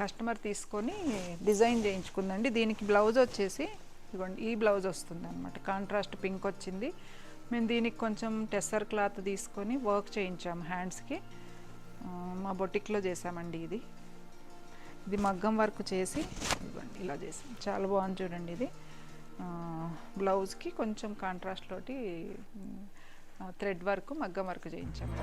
Customer తీసుకొని design చేయించుకుందండి. దీనికి blouse వచ్చేసి ఇదిగోండి ఈ బ్లౌజ్ వస్తుంది అనమాట కాంట్రాస్ట్ పింక్ వచ్చింది. మేము దీనికి కొంచెం టెస్సర్ క్లాత్ తీసుకొని వర్క్ చేయించాము హ్యాండ్స్కి. మా బొటిక్లో చేసామండి ఇది. ఇది మగ్గం వర్క్ చేసి ఇదిగోండి ఇలా చేసాం చాలా బాగుంది చూడండి ఇది. బ్లౌజ్కి కొంచెం కాంట్రాస్ట్ తోటి థ్రెడ్ వర్క్ మగ్గం వర్క్ చేయించాము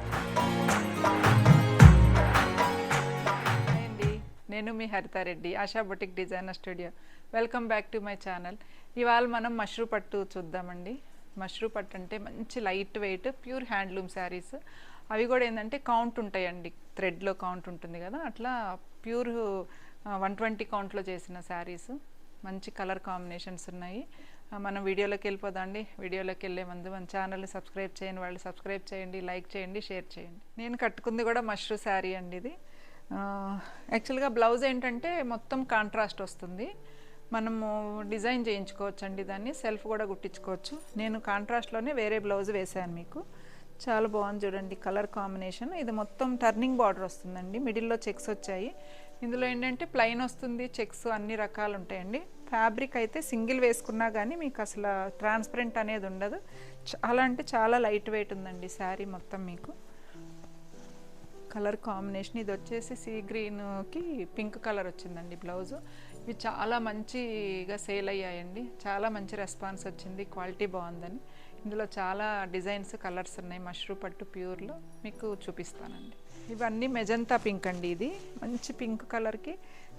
నేను మీ Haritha Reddy Asha boutique designer studio. Welcome back to my channel ఇవాళ మనం మష్రూ పట్టు చూద్దామండి. మష్రూ పట్టు అంటే మంచి light weight pure handloom sarees అవి కూడా ఏంటంటే కౌంట్ ఉంటాయండి. థ్రెడ్లో కౌంట్ ఉంటుంది కదా అట్లా ప్యూర్ వన్ ట్వంటీ కౌంట్లో చేసిన శారీస్ మంచి కలర్ కాంబినేషన్స్ ఉన్నాయి. మనం వీడియోలోకి వెళ్ళిపోదండి వీడియోలోకి వెళ్ళే ముందు మన ఛానల్ని సబ్స్క్రైబ్ చేయండి వాళ్ళు సబ్స్క్రైబ్ చేయండి లైక్ చేయండి షేర్ చేయండి. నేను కట్టుకుంది కూడా మష్రూ శారీ అండి ఇది. యాక్చువల్గా బ్లౌజ్ ఏంటంటే మొత్తం కాంట్రాస్ట్ వస్తుంది. మనము డిజైన్ చేయించుకోవచ్చు అండి దాన్ని సెల్ఫ్ కూడా కుట్టించుకోవచ్చు. నేను కాంట్రాస్ట్లోనే వేరే బ్లౌజ్ వేసాను మీకు. చాలా బాగుంది చూడండి కలర్ కాంబినేషన్. ఇది మొత్తం టర్నింగ్ బార్డర్ వస్తుందండి. మిడిల్లో చెక్స్ వచ్చాయి. ఇందులో ఏంటంటే ప్లెయిన్ వస్తుంది చెక్స్ అన్ని రకాలు ఉంటాయండి. ఫ్యాబ్రిక్ అయితే సింగిల్ వేసుకున్నా కానీ మీకు అసలు ట్రాన్స్పరెంట్ అనేది ఉండదు. చాలా అంటే చాలా లైట్ వెయిట్ ఉందండి శారీ మొత్తం మీకు. Colour combination. ఇది వచ్చేసి సీ గ్రీన్కి పింక్ కలర్ వచ్చిందండి బ్లౌజ్. ఇవి చాలా మంచిగా సేల్ అయ్యాయండి. చాలా మంచి రెస్పాన్స్ వచ్చింది. క్వాలిటీ బాగుందని. ఇందులో చాలా డిజైన్స్ కలర్స్ ఉన్నాయి. మష్రూ పట్టు ప్యూర్లో మీకు చూపిస్తానండి. ఇవన్నీ మెజంతా పింక్ అండి ఇది. మంచి పింక్ కలర్కి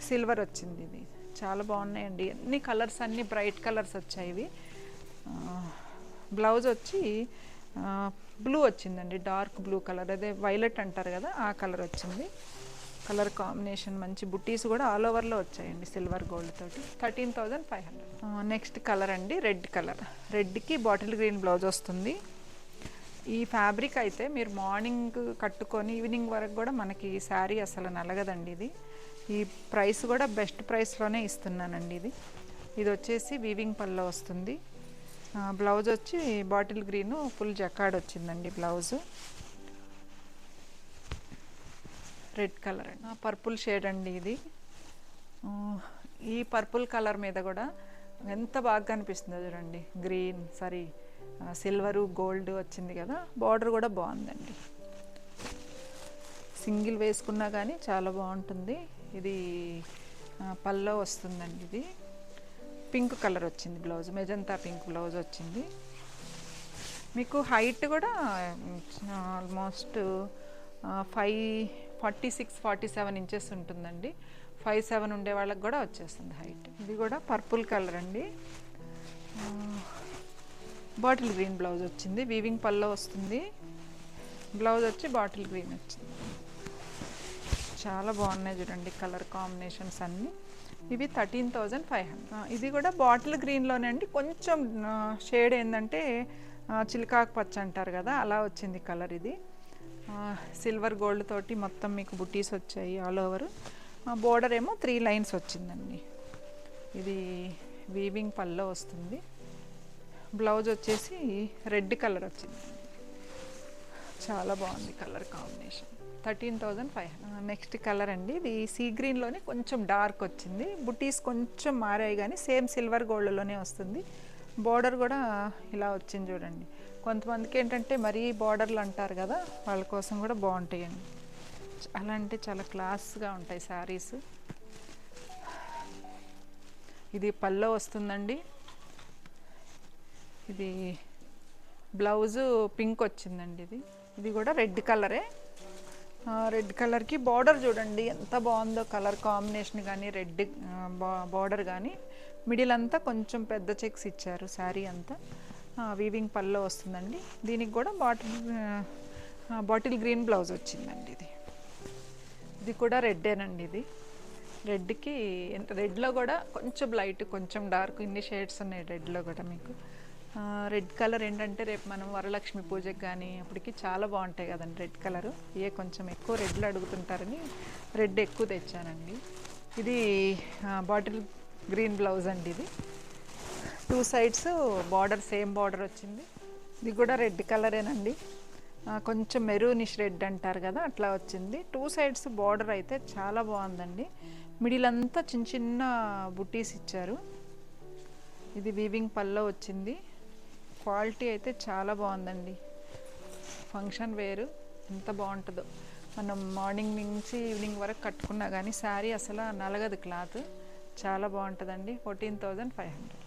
సిల్వర్ వచ్చింది ఇది. చాలా బాగున్నాయండి. అన్ని కలర్స్ అన్ని బ్రైట్ కలర్స్ వచ్చాయి ఇవి. బ్లౌజ్ వచ్చి బ్లూ వచ్చిందండి డార్క్ బ్లూ కలర్. అదే వైలెట్ అంటారు కదా ఆ కలర్ వచ్చింది. కలర్ కాంబినేషన్ మంచి బుట్టీస్ కూడా ఆల్ ఓవర్లో వచ్చాయండి సిల్వర్ గోల్డ్ తోటి. Thirteen thousand five hundred. Next colour అండి రెడ్ కలర్. రెడ్కి బాటిల్ గ్రీన్ బ్లౌజ్ వస్తుంది. ఈ ఫ్యాబ్రిక్ అయితే మీరు మార్నింగ్ కట్టుకొని ఈవినింగ్ వరకు కూడా మనకి ఈ శారీ అసలు నలగదండి ఇది. ఈ ప్రైస్ కూడా బెస్ట్ ప్రైస్లోనే ఇస్తున్నానండి ఇది. ఇది వచ్చేసి వీవింగ్ పల్లో వస్తుంది. బ్లౌజ్ వచ్చి బాటిల్ గ్రీను ఫుల్ జకాడ్ వచ్చిందండి బ్లౌజు. రెడ్ కలర్ అండి. పర్పుల్ షేడ్ అండి ఇది. ఈ పర్పుల్ కలర్ మీద కూడా ఎంత బాగా కనిపిస్తుందో చూడండి. గ్రీన్ సారీ సిల్వరు గోల్డ్ వచ్చింది కదా. బార్డర్ కూడా బాగుందండి. సింగిల్ వేసుకున్నా కానీ చాలా బాగుంటుంది. ఇది పల్లో వస్తుందండి ఇది. పింక్ కలర్ వచ్చింది బ్లౌజ్ మెజంతా పింక్ బ్లౌజ్ వచ్చింది. మీకు హైట్ కూడా almost five forty six forty seven inches ఉంటుందండి. ఫైవ్ సెవెన్ ఉండే వాళ్ళకి కూడా వచ్చేస్తుంది హైట్ ఇది కూడా పర్పుల్ కలర్ అండి. బాటిల్ గ్రీన్ బ్లౌజ్ వచ్చింది. వీవింగ్ పల్లో వస్తుంది. బ్లౌజ్ వచ్చి బాటిల్ గ్రీన్ వచ్చింది. చాలా బాగున్నాయి చూడండి కలర్ కాంబినేషన్స్ అన్నీ. ఇవి థర్టీన్ థౌజండ్ ఫైవ్ హండ్రెడ్. ఇది కూడా బాటిల్ గ్రీన్లోనే అండి. కొంచెం షేడ్ ఏంటంటే చిలికాకు పచ్చ అంటారు కదా అలా వచ్చింది కలర్ ఇది. సిల్వర్ గోల్డ్ తోటి మొత్తం మీకు బుటీస్ వచ్చాయి ఆల్ ఓవర్. బోర్డర్ ఏమో త్రీ లైన్స్ వచ్చిందండి. ఇది వీవింగ్ పల్లో వస్తుంది. బ్లౌజ్ వచ్చేసి రెడ్ కలర్ వచ్చింది. చాలా బాగుంది colour combination. Thirteen thousand five next colour అండి. ఇది సీ గ్రీన్లోనే కొంచెం డార్క్ వచ్చింది. బుటీస్ కొంచెం మారాయి కానీ సేమ్ సిల్వర్ గోల్డ్లోనే వస్తుంది. బార్డర్ కూడా ఇలా వచ్చింది చూడండి. కొంతమందికి ఏంటంటే మరీ బార్డర్లు అంటారు కదా వాళ్ళ కోసం కూడా బాగుంటాయండి. చాలా అంటే చాలా క్లాస్గా ఉంటాయి శారీస్. ఇది పల్లో వస్తుందండి. ఇది బ్లౌజు పింక్ వచ్చిందండి ఇది. ఇది కూడా రెడ్ కలరే. రెడ్ కలర్కి బార్డర్ చూడండి ఎంత బాగుందో కలర్ కాంబినేషన్ కానీ రెడ్ బార్డర్ కానీ మిడిల్ అంతా కొంచెం పెద్ద చెక్స్ ఇచ్చారు శారీ అంతా. వీవింగ్ పల్లో వస్తుందండి. దీనికి కూడా బాటిల్ బాటిల్ గ్రీన్ బ్లౌజ్ వచ్చిందండి ఇది. ఇది కూడా రెడ్డేనండి ఇది. రెడ్కి రెడ్లో కూడా కొంచెం లైట్ కొంచెం డార్క్ ఇన్ని షేడ్స్ ఉన్నాయి రెడ్లో కూడా మీకు. రెడ్ కలర్ ఏంటంటే రేపు మనం వరలక్ష్మి పూజకి కానీ అప్పటికి చాలా బాగుంటాయి కదండి రెడ్ కలరు. ఏ కొంచెం ఎక్కువ రెడ్లు అడుగుతుంటారని రెడ్ ఎక్కువ తెచ్చానండి. ఇది బాటిల్ గ్రీన్ బ్లౌజ్ అండి ఇది. Two sides border same border వచ్చింది. ఇది కూడా రెడ్ కలరేనండి. కొంచెం మెరూనిష్ రెడ్ అంటారు కదా అట్లా వచ్చింది. టూ సైడ్స్ బార్డర్ అయితే చాలా బాగుందండి. మిడిల్ అంతా చిన్న చిన్న బుట్టీస్ ఇచ్చారు. ఇది వీవింగ్ పల్లో వచ్చింది. క్వాలిటీ అయితే చాలా బాగుందండి. ఫంక్షన్ వేరు ఎంత బాగుంటుందో. మనం మార్నింగ్ నుంచి ఈవినింగ్ వరకు కట్టుకున్నా కానీ శారీ అసలు నలగదు క్లాత్. చాలా బాగుంటుందండి. Fourteen thousand five hundred.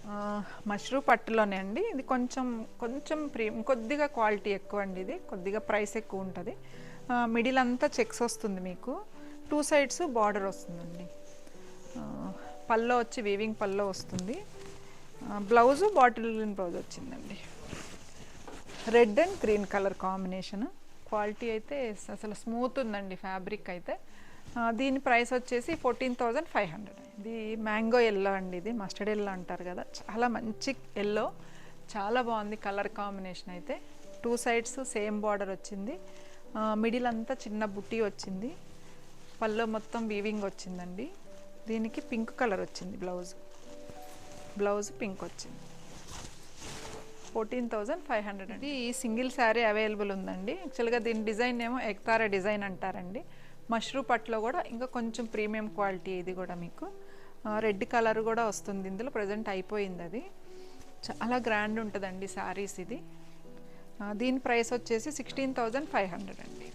Mashru పట్టులోనే అండి. ఇది కొంచెం కొంచెం ప్రీమియం కొద్దిగా క్వాలిటీ ఎక్కువ అండి ఇది. కొద్దిగా ప్రైస్ ఎక్కువ ఉంటుంది. మిడిల్ అంతా చెక్స్ వస్తుంది మీకు. టూ సైడ్స్ బార్డర్ వస్తుందండి. పల్లో వచ్చి వీవింగ్ పల్లో వస్తుంది. బ్లౌజు బాటిల్ గ్రీన్ బ్లౌజ్ వచ్చిందండి. Red and green colour combination. Quality అయితే అసలు స్మూత్ ఉందండి ఫ్యాబ్రిక్ అయితే. దీని ప్రైస్ వచ్చేసి ఫోర్టీన్ థౌజండ్ ఫైవ్ హండ్రెడ్. ఇది మ్యాంగో ఎల్లో అండి ఇది మస్టర్డ్ ఎల్లో అంటారు కదా. చాలా మంచి ఎల్లో చాలా బాగుంది కలర్ కాంబినేషన్ అయితే. టూ సైడ్స్ సేమ్ బార్డర్ వచ్చింది. మిడిల్ అంతా చిన్న బుట్టి వచ్చింది. పల్లో మొత్తం వీవింగ్ వచ్చిందండి. దీనికి పింక్ కలర్ వచ్చింది బ్లౌజ్. బ్లౌజ్ పింక్ వచ్చింది. ఫోర్టీన్ థౌజండ్ ఫైవ్ హండ్రెడ్ అండి. ఈ సింగిల్ శారీ అవైలబుల్ ఉందండి. యాక్చువల్గా దీని డిజైన్ ఏమో ఎక్తారా డిజైన్ అంటారండి. మష్రూ పట్లో కూడా ఇంకా కొంచెం ప్రీమియం క్వాలిటీ ఇది కూడా మీకు. రెడ్ కలర్ కూడా వస్తుంది ఇందులో ప్రజెంట్ అయిపోయింది అది. చాలా గ్రాండ్ ఉంటుందండి శారీస్ ఇది. దీని ప్రైస్ వచ్చేసి సిక్స్టీన్ థౌజండ్ ఫైవ్ హండ్రెడ్ అండి.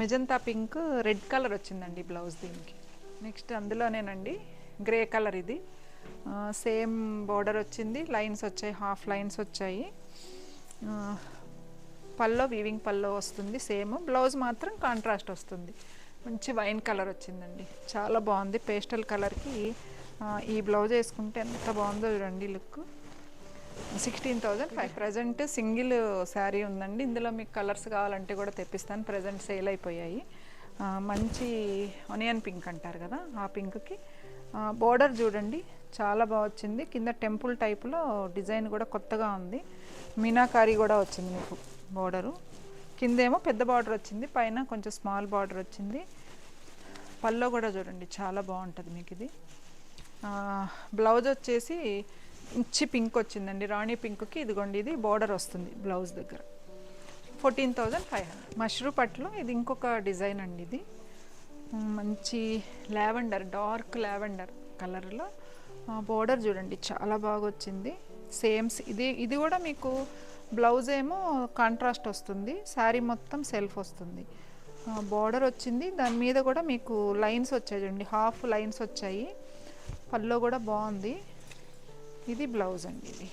మెజంతా పింక్ రెడ్ కలర్ వచ్చిందండి బ్లౌజ్ దీనికి. నెక్స్ట్ అందులోనేనండి గ్రే కలర్ ఇది. సేమ్ బోర్డర్ వచ్చింది లైన్స్ వచ్చాయి హాఫ్ లైన్స్ వచ్చాయి. పల్లో వీవింగ్ పల్లో వస్తుంది సేమ్. బ్లౌజ్ మాత్రం కాంట్రాస్ట్ వస్తుంది. మంచి వైన్ కలర్ వచ్చిందండి. చాలా బాగుంది పేస్టల్ కలర్కి. ఈ బ్లౌజ్ వేసుకుంటే ఎంత బాగుందో చూడండి look. Sixteen thousand five. Present single sari ఉందండి. ఇందులో మీకు కలర్స్ కావాలంటే కూడా తెప్పిస్తాను. ప్రజెంట్ సేల్ అయిపోయాయి. మంచి ఆనియన్ పింక్ అంటారు కదా ఆ పింక్కి. బోర్డర్ చూడండి. చాలా బాగా వచ్చింది. కింద టెంపుల్ టైప్లో డిజైన్ కూడా కొత్తగా ఉంది. మీనాకారి కూడా వచ్చింది మీకు బార్డరు కిందేమో పెద్ద బార్డర్ వచ్చింది. పైన కొంచెం స్మాల్ బార్డర్ వచ్చింది. పల్లో కూడా చూడండి చాలా బాగుంటుంది మీకు ఇది. బ్లౌజ్ వచ్చేసి మంచి పింక్ వచ్చిందండి. రాణి పింక్కి ఇదిగోండి ఇది బార్డర్ వస్తుంది బ్లౌజ్ దగ్గర. Fourteen thousand five hundred mashru పట్లో ఇది ఇంకొక డిజైన్ అండి ఇది. మంచి లావెండర్ డార్క్ లావెండర్ కలర్లో బోర్డర్ చూడండి చాలా బాగా వచ్చింది సేమ్ ఇది ఇది కూడా మీకు బ్లౌజ్ ఏమో కాంట్రాస్ట్ వస్తుంది శారీ మొత్తం సెల్ఫ్ వస్తుంది. బోర్డర్ వచ్చింది దాని మీద కూడా మీకు లైన్స్ వచ్చాయి చూడండి హాఫ్ లైన్స్ వచ్చాయి. పల్లో కూడా బాగుంది. ఇది బ్లౌజ్ అండి ఇది.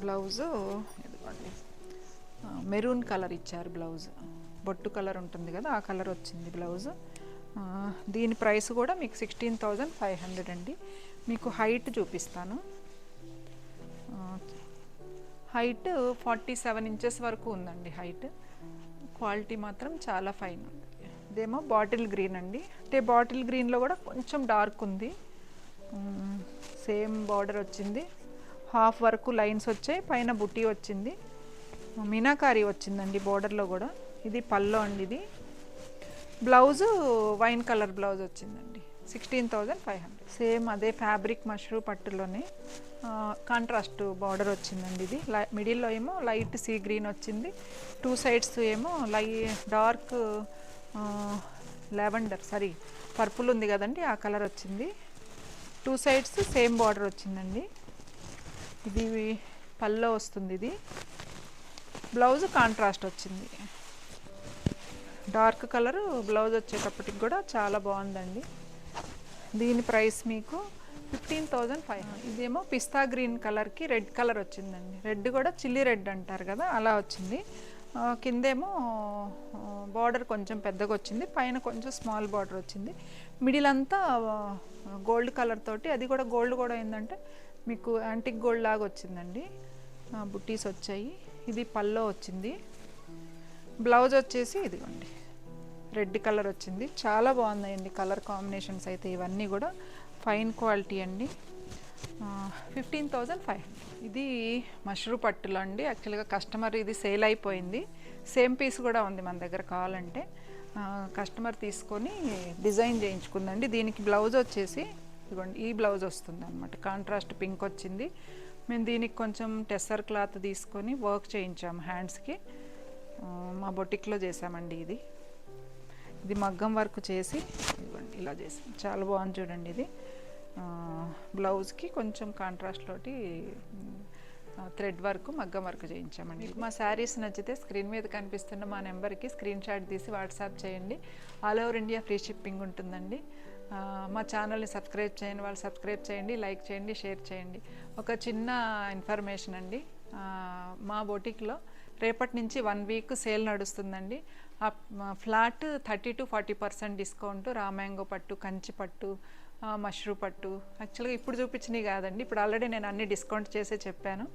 బ్లౌజు ఇదిగోండి. మెరూన్ కలర్ ఇచ్చారు బ్లౌజ్ బొట్టు కలర్ ఉంటుంది కదా ఆ కలర్ వచ్చింది బ్లౌజ్ దీని ప్రైస్ కూడా మీకు సిక్స్టీన్ థౌజండ్ ఫైవ్ హండ్రెడ్ అండి. మీకు హైట్ చూపిస్తాను. హైట్ ఫార్టీ సెవెన్ ఇంచెస్ వరకు ఉందండి హైట్. క్వాలిటీ మాత్రం చాలా ఫైన్ ఉంది. ఇదేమో బాటిల్ గ్రీన్ అండి. అంటే బాటిల్ గ్రీన్లో కూడా కొంచెం డార్క్ ఉంది. సేమ్ బార్డర్ వచ్చింది. హాఫ్ వరకు లైన్స్ వచ్చాయి పైన బుట్టి వచ్చింది. మీనాకారి వచ్చిందండి బార్డర్లో కూడా. ఇది పల్లో అండి ఇది. బ్లౌజు వైన్ కలర్ బ్లౌజ్ వచ్చిందండి. Sixteen thousand five hundred. Same అదే ఫ్యాబ్రిక్ మష్రూ పట్టులోనే కాంట్రాస్ట్ బార్డర్ వచ్చిందండి ఇది. లై- మిడిల్లో ఏమో లైట్ సీ గ్రీన్ వచ్చింది. టూ సైడ్స్ ఏమో లై డార్క్ లెవెండర్ సారీ పర్పుల్ ఉంది కదండి ఆ కలర్ వచ్చింది. టూ సైడ్స్ సేమ్ బార్డర్ వచ్చిందండి. ఇది పల్లో వస్తుంది ఇది. బ్లౌజ్ కాంట్రాస్ట్ వచ్చింది. డార్క్ కలర్ బ్లౌజ్ వచ్చేటప్పటికి కూడా చాలా బాగుందండి. దీని ప్రైస్ మీకు ఫిఫ్టీన్ థౌజండ్ ఫైవ్ ఇదేమో పిస్తా గ్రీన్ కలర్కి రెడ్ కలర్ వచ్చిందండి. రెడ్ కూడా చిల్లీ రెడ్ అంటారు కదా అలా వచ్చింది. కిందేమో బార్డర్ కొంచెం పెద్దగా వచ్చింది పైన కొంచెం స్మాల్ బార్డర్ వచ్చింది. మిడిల్ అంతా గోల్డ్ కలర్ తోటి అది కూడా గోల్డ్ కూడా ఏంటంటే మీకు యాంటిక్ గోల్డ్ లాగా వచ్చిందండి. బుట్టీస్ వచ్చాయి. ఇది పల్లో వచ్చింది. బ్లౌజ్ వచ్చేసి ఇదిగోండి. రెడ్ కలర్ వచ్చింది. చాలా బాగున్నాయండి కలర్ కాంబినేషన్స్ అయితే ఇవన్నీ కూడా. ఫైన్ క్వాలిటీ అండి. ఫిఫ్టీన్ థౌజండ్ ఫైవ్ ఇది మష్రూ పట్టులు అండి. యాక్చువల్గా కస్టమర్ ఇది సేల్ అయిపోయింది. సేమ్ పీస్ కూడా ఉంది మన దగ్గర కావాలంటే. కస్టమర్ తీసుకొని డిజైన్ చేయించుకుందండి. దీనికి బ్లౌజ్ వచ్చేసి ఇదిగోండి ఈ బ్లౌజ్ వస్తుంది అనమాట కాంట్రాస్ట్ పింక్ వచ్చింది. మేము దీనికి కొంచెం టెస్సర్ క్లాత్ తీసుకొని వర్క్ చేయించాము హ్యాండ్స్కి. మా బొటిక్లో చేసామండి ఇది. ఇది మగ్గం వర్క్ చేసి ఇదిగోండి ఇలా చేసి. చాలా బాగుంది చూడండి ఇది. బ్లౌజ్కి కొంచెం కాంట్రాస్ట్ తోటి థ్రెడ్ వర్క్ మగ్గం వర్క్ చేయించామండి. మా శారీస్ నచ్చితే స్క్రీన్ మీద కనిపిస్తున్న మా నెంబర్కి స్క్రీన్ షాట్ తీసి వాట్సాప్ చేయండి. All over India free shipping ఉంటుందండి. మా ఛానల్ని సబ్స్క్రైబ్ చేయండి వాళ్ళు సబ్స్క్రైబ్ చేయండి లైక్ చేయండి షేర్ చేయండి. ఒక చిన్న ఇన్ఫర్మేషన్ అండి. మా బొటిక్లో రేపటి నుంచి వన్ వీక్ సేల్ నడుస్తుందండి. ఆ flat thirty to forty percent discount రామాంగో పట్టు కంచి పట్టు మష్రూ పట్టు. యాక్చువల్గా ఇప్పుడు చూపించినవి కాదండి. ఇప్పుడు ఆల్రెడీ నేను అన్ని డిస్కౌంట్ చేసే చెప్పాను.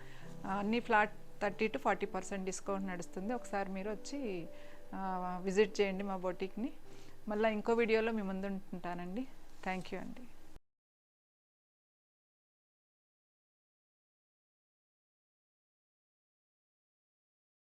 అన్ని flat thirty to forty percent discount నడుస్తుంది. ఒకసారి మీరు వచ్చి విజిట్ చేయండి మా బొటిక్ని. మళ్ళీ ఇంకో వీడియోలో మీ ముందు ఉంటానండి థ్యాంక్ యూ అండి.